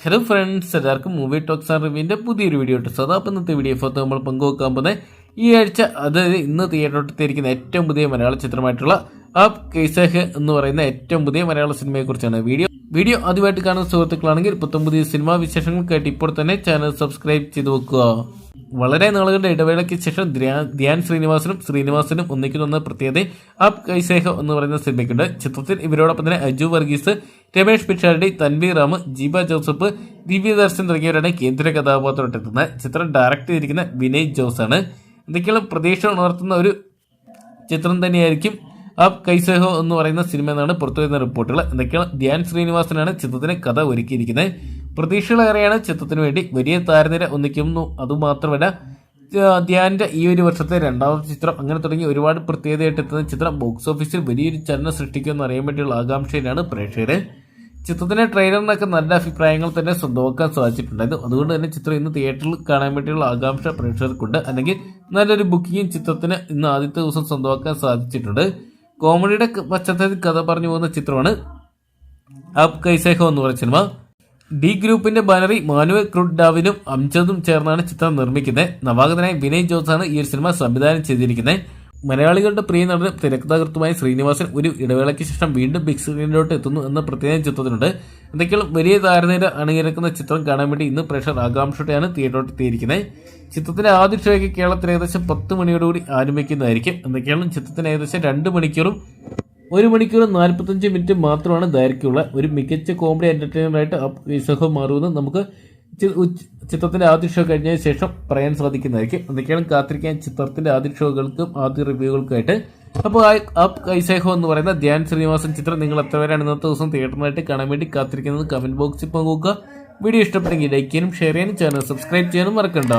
Hello friends എല്ലാവർക്കും movie talks and റിവ്യൂവിന്റെ പുതിയൊരു വീഡിയോ ഇട്ട് സദാ അപ്പം ഇന്നത്തെ വീഡിയോ ഫോട്ടോ നമ്മൾ പങ്കുവെക്കാൻ പോകുന്നത് ഈ ആഴ്ച അതായത് ഇന്ന് തിയേറ്ററിലെത്തിയിരിക്കുന്ന ഏറ്റവും പുതിയ മലയാള ചിത്രമായിട്ടുള്ള അപ് കൈസഹ് എന്ന് പറയുന്ന ഏറ്റവും പുതിയ മലയാള സിനിമയെക്കുറിച്ചാണ് വീഡിയോ വീഡിയോ ആദ്യമായിട്ട് കാണുന്ന സുഹൃത്തുക്കളാണെങ്കിൽ പുത്തം പുതിയ സിനിമാ വിശേഷങ്ങൾ കേട്ട് ഇപ്പോൾ തന്നെ ചാനൽ സബ്സ്ക്രൈബ് ചെയ്ത് വെക്കുക. വളരെ നാളുകളുടെ ഇടവേളയ്ക്ക് ശേഷം ധ്യാൻ ശ്രീനിവാസനും ശ്രീനിവാസനും ഒന്നിക്കുന്ന പ്രത്യേകത ആപ് കൈസേഹ എന്ന് പറയുന്ന സിനിമയ്ക്കുണ്ട് ചിത്രത്തിൽ ഇവരോടൊപ്പം തന്നെ അജു വർഗീസ് രമേഷ് പിഷാരടി തൻവീർ റാമ് ജീബ ജോസഫ് ദിവ്യദർശൻ തുടങ്ങിയവരാണ് കേന്ദ്ര കഥാപാത്രമായിട്ടെത്തുന്നത് ചിത്രം ഡയറക്റ്റ് ചെയ്തിരിക്കുന്ന വിനയ് ജോസ് ആണ് എന്തൊക്കെയാണ് പ്രതീക്ഷ ഉണർത്തുന്ന ഒരു ചിത്രം തന്നെയായിരിക്കും ആ കൈസഹോ എന്ന് പറയുന്ന സിനിമ എന്നാണ് പുറത്തുവരുന്ന റിപ്പോർട്ടുകൾ. എന്തൊക്കെയാണ്? ധ്യാൻ ശ്രീനിവാസനാണ് ചിത്രത്തിന് കഥ ഒരുക്കിയിരിക്കുന്നത്. പ്രതീക്ഷകളേറെയാണ് ചിത്രത്തിന് വേണ്ടി. വലിയ താരനിര ഒന്നിക്കുന്നു. അതുമാത്രമല്ല ധ്യാന്റെ ഈ ഒരു വർഷത്തെ രണ്ടാമത്തെ ചിത്രം അങ്ങനെ തുടങ്ങി ഒരുപാട് പ്രത്യേകതയായിട്ട് എത്തുന്ന ചിത്രം ബോക്സ് ഓഫീസിൽ വലിയൊരു ചലനം സൃഷ്ടിക്കുമെന്ന് അറിയാൻ വേണ്ടിയുള്ള ആകാംക്ഷയിലാണ് പ്രേക്ഷകർ ചിത്രത്തിന്റെ ട്രെയിലറിനൊക്കെ നല്ല അഭിപ്രായങ്ങൾ തന്നെ സ്വന്തമാക്കാൻ സാധിച്ചിട്ടുണ്ടായിരുന്നു അതുകൊണ്ട് തന്നെ ചിത്രം ഇന്ന് തിയേറ്ററിൽ കാണാൻ വേണ്ടിയുള്ള ആകാംക്ഷ പ്രേക്ഷകർക്കുണ്ട്. അല്ലെങ്കിൽ നല്ലൊരു ബുക്കിംഗും ചിത്രത്തിന് ഇന്ന് ആദ്യത്തെ ദിവസം സ്വന്തമാക്കാൻ സാധിച്ചിട്ടുണ്ട്. കോമഡിയുടെ പശ്ചാത്തലത്തിൽ കഥ പറഞ്ഞു പോകുന്ന ചിത്രമാണ് ആപ് കൈസേഹോ എന്ന് പറയുന്ന സിനിമ ഡി ഗ്രൂപ്പിന്റെ ബാനറി മാനുവൽ ക്രുഡാവിനും അംജദും ചേർന്നാണ് ചിത്രം നിർമ്മിക്കുന്നത്. നവാഗതനായ വിനയ് ജോസാണ് ഈ ഒരു സിനിമ സംവിധാനം ചെയ്തിരിക്കുന്നത്. മലയാളികളുടെ പ്രിയ നടനും തിരക്കഥാകൃത്തുമായ ശ്രീനിവാസൻ ഒരു ഇടവേളയ്ക്ക് ശേഷം വീണ്ടും ബിഗ് സ്ക്രീനിലോട്ട് എത്തുന്നു എന്ന പ്രത്യേകം ചിത്രത്തിനുണ്ട് എന്തൊക്കെയാണ് വലിയ താരനിര അണിനിരക്കുന്ന ചിത്രം കാണാൻ വേണ്ടി ഇന്ന് പ്രേക്ഷകർ ആകാംക്ഷയോടെയാണ് തിയേറ്ററിലോട്ട് എത്തിയിരിക്കുന്നത് ചിത്രത്തിന്റെ ആദ്യ ഷോയ്ക്ക് കേരളത്തിൽ ഏകദേശം പത്ത് മണിയോടുകൂടി ആരംഭിക്കുന്നതായിരിക്കും. എന്തൊക്കെയാണ് ചിത്രത്തിന് ഏകദേശം രണ്ട് മണിക്കൂറും ഒരു മണിക്കൂറും നാൽപ്പത്തഞ്ച് മിനിറ്റ് മാത്രമാണ് ദൈർഘ്യമുള്ള ഒരു മികച്ച കോമഡി എന്റർടൈനറായിട്ട് വിസഹോ മാറുമെന്ന് നമുക്ക് ചിത്രത്തിന്റെ ആദ്യ ഷോ കഴിഞ്ഞതിന് ശേഷം പറയാൻ സാധിക്കുന്നതായിരിക്കും. എന്തൊക്കെയാണ് കാത്തിരിക്കാൻ ചിത്രത്തിന്റെ ആദ്യ ഷോകൾക്കും ആദ്യ റിവ്യൂകൾക്കുമായിട്ട് അപ്പോൾ ആപ് കൈസേഹോ എന്ന് പറയുന്ന ധ്യാൻ ശ്രീനിവാസൻ ചിത്രം നിങ്ങൾ എത്ര പേരാണ് ഇന്നത്തെ ദിവസം തിയേറ്ററിനായിട്ട് കാണാൻ വേണ്ടി കാത്തിരിക്കുന്നത്? കമന്റ് ബോക്സിൽ പങ്കുവെക്കുക. വീഡിയോ ഇഷ്ടപ്പെട്ടെങ്കിൽ ലൈക്ക് ചെയ്യാനും ഷെയർ ചെയ്യാനും ചാനൽ സബ്സ്ക്രൈബ് ചെയ്യാനും മറക്കണ്ട.